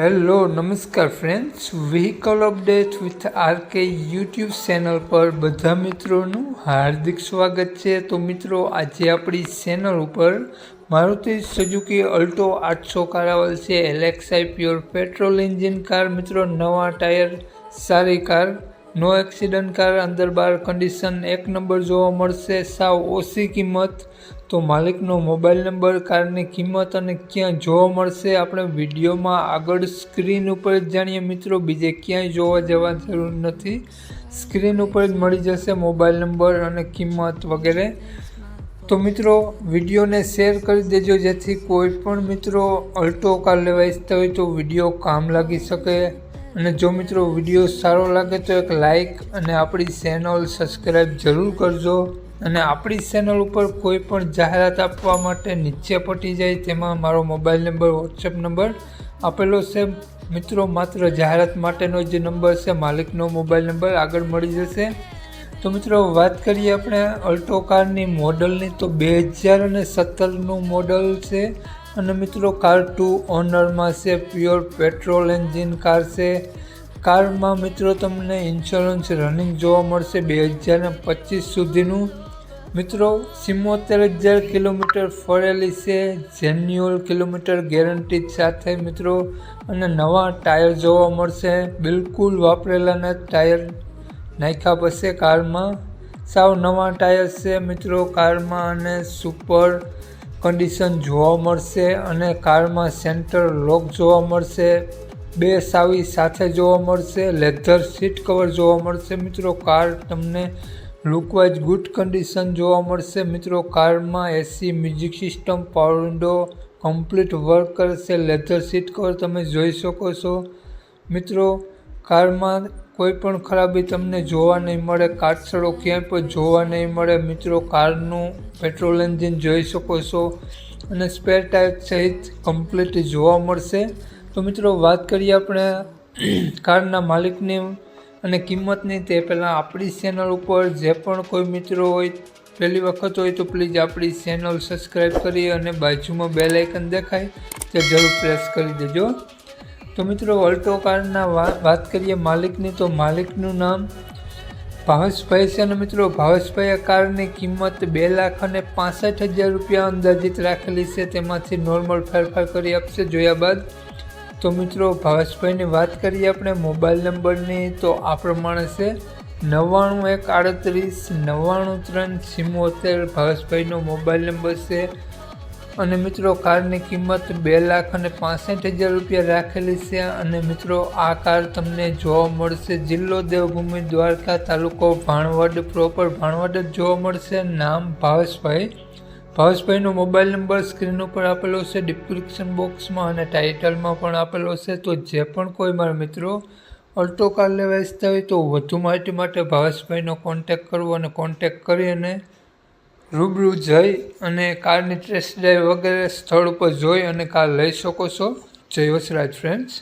Hello, નમસ્કાર friends vehicle update with RK YouTube channel પર બધા મિત્રોનું હાર્દિક સ્વાગત છે. તો મિત્રો, આજે આપણી ચેનલ ઉપર મારુતિ સુઝુકી અલ્ટો આઠસો કાર આવેલ છે LXi pure petrol engine car મિત્રો, નવા ટાયર સારી કાર નો એક્સિડન્ટ કાર અંદર બાર કન્ડિશન એક નંબર જોવા મળશે, સાવ ઓછી કિંમત. તો માલિકનો મોબાઈલ નંબર કારની કિંમત અને ક્યાં જોવા મળશે, આપણે વિડીયોમાં આગળ સ્ક્રીન ઉપર જ જાણીએ. મિત્રો, બીજે ક્યાંય જોવા જવા જરૂર નથી. સ્ક્રીન ઉપર જ મળી જશે મોબાઈલ નંબર અને કિંમત વગેરે. તો મિત્રો, વિડીયોને શેર કરી દેજો, જેથી કોઈ પણ મિત્રો અલ્ટો કાર લેવા ઈચ્છતા હોય તો વીડિયો કામ લાગી શકે. અને જો મિત્રો વીડિયો સારો લાગે તો એક લાઈક અને આપણી ચેનલ સબસ્ક્રાઈબ જરૂર કરજો. અને આપણી ચેનલ ઉપર કોઈ પણ જાહેરાત આપવા માટે નીચે પટી જાય તેમાં મારો મોબાઈલ નંબર વોટ્સએપ નંબર આપેલો છે. મિત્રો, માત્ર જાહેરાત માટેનો જે નંબર છે. માલિકનો મોબાઈલ નંબર આગળ મળી જશે. તો મિત્રો, વાત કરીએ આપણે અલ્ટો કારની મોડલની તો બે હજાર અને સત્તરનું મોડલ છે. અને મિત્રો કાર ટુ ઓનરમાં છે પ્યોર પેટ્રોલ એન્જિન કાર છે. કારમાં મિત્રો, તમને ઇન્સ્યોરન્સ રનિંગ જોવા મળશે બે હજાર ને પચીસ સુધીનું. મિત્રો, સિમોતેર હજાર કિલોમીટર ફરેલી છે, જેન્યુઅલ કિલોમીટર ગેરંટી સાથે મિત્રો. અને નવા ટાયર જોવા મળશે, બિલકુલ વાપરેલાના ટાયર નાખ્યા પછી કારમાં સાવ નવા ટાયર છે મિત્રો કારમાં અને સુપર કન્ડિશન જોવા મળશે અને કારમાં સેન્ટર લોક જોવા મળશે. બે સાવી સાથે જોવા મળશે. લેધર સીટ કવર જોવા મળશે. મિત્રો કાર તમને લુકવાઇઝ ગુડ કન્ડિશન જોવા મળશે. મિત્રો, કારમાં AC music system power window complete work કરશે. લેધર સીટ કવર તમે જોઈ શકો છો. મિત્રો કારમાં કોઈ પણ ખરાબી તમને જોવા નહીં મળે કાટસડો ક્યાંય પણ જોવા નહીં મળે, મિત્રો, કારનું પેટ્રોલ એન્જિન જોઈ શકો છો અને સ્પેર ટાયર સહિત કમ્પ્લીટ જોવા મળશે. તો મિત્રો, વાત કરીએ આપણે કારના માલિકની અને કિંમતની. તે પહેલાં આપણી ચેનલ ઉપર જે પણ કોઈ મિત્રો હોય, પહેલી વખત હોય તો પ્લીઝ આપણી ચેનલ સબસ્ક્રાઈબ કરી અને બાજુમાં બે લાઇકન દેખાય, તે જરૂર પ્રેસ કરી દેજો. તો મિત્રો, અલ્ટો કારના વાત કરીએ માલિકની, તો માલિકનું નામ ભાવેશભાઈ છે અને મિત્રો ભાવેશભાઈ આ કારની કિંમત બે લાખ અને પાસઠ હજાર રૂપિયા અંદાજિત રાખેલી છે. તેમાંથી નોર્મલ ફેરફાર કરી આપશે જોયા બાદ. તો મિત્રો, ભાવેશભાઈની વાત કરીએ આપણે, મોબાઈલ નંબરની, તો આ પ્રમાણે છે. નવ્વાણું એક આડત્રીસ, નવ્વાણું ત્રણ સિમોતેર, ભાવેશભાઈનો મોબાઈલ નંબર છે. અને મિત્રો, કારની કિંમત બે લાખ અને પાસઠ હજાર રૂપિયા રાખેલી છે અને મિત્રો, આ કાર તમને જોવા મળશે જિલ્લો દેવભૂમિ દ્વારકા તાલુકો ભાણવડ પ્રોપર ભાણવડ જ જોવા મળશે. નામ ભાવેશભાઈ. ભાવેશભાઈનો મોબાઈલ નંબર સ્ક્રીન ઉપર આપેલો છે ડિસ્ક્રિપ્શન બોક્સમાં અને ટાઇટલમાં પણ આપેલો છે. તો જે પણ કોઈ મારા મિત્રો અલ્ટો કાર લેવા ઈચ્છતા હોય તો વધુ માહિતી માટે ભાવેશભાઈનો કોન્ટેક કરવો અને કોન્ટેક કરી અને રૂબરૂ જઈ અને કારની ટેસ્ટ ડ્રાઈવ વગેરે સ્થળ ઉપર જોઈ અને કાર લઈ શકો છો. જય વસરાજ ફ્રેન્ડ્સ